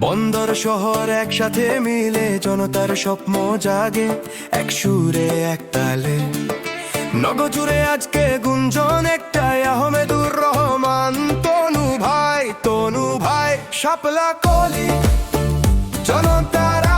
বন্দর শহর একসাথে মিলে, জনতার স্বপ্ন জাগে এক সুরে, এক তালে। নগজুড়ে আজকে গুঞ্জন একটাই, আহমেদুর রহমান, তনু ভাই তনু ভাই, শাপলা কলি। জনতার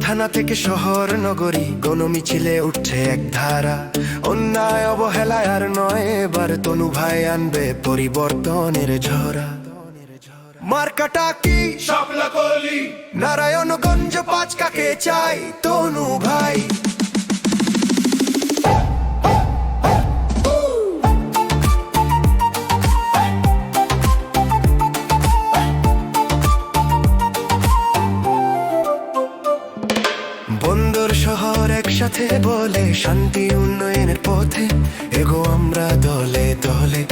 থানা থেকে শহর নগরী গণ মিছিলে উঠছে এক ধারা। অন্যায় অবহেলায় আর নয় এবার তনু ভাই আনবে পরিবর্তনের ঝরা। মার্কাটা কি? নারায়ণগঞ্জ পাঁচ কাকে চাই? তনু ভাই। বন্দর শহর একসাথে বলে, শান্তি উন্নয়নের পথে এগো আমরা দলে দলে।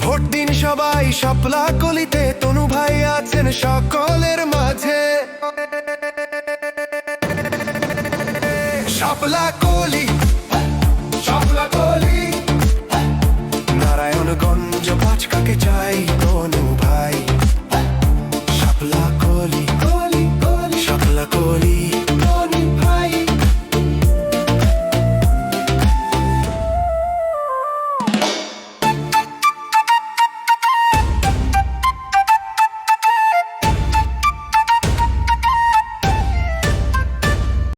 ভোট দিন সবাই শাপলা কলিতে, তনু ভাই আছেন সকলের মাঝে। শাপলা কলি শাপলা কলি। নারায়ণগঞ্জ পাঁচকাকে চাই তনু ভাই? শাপলা কলি কলি কলি।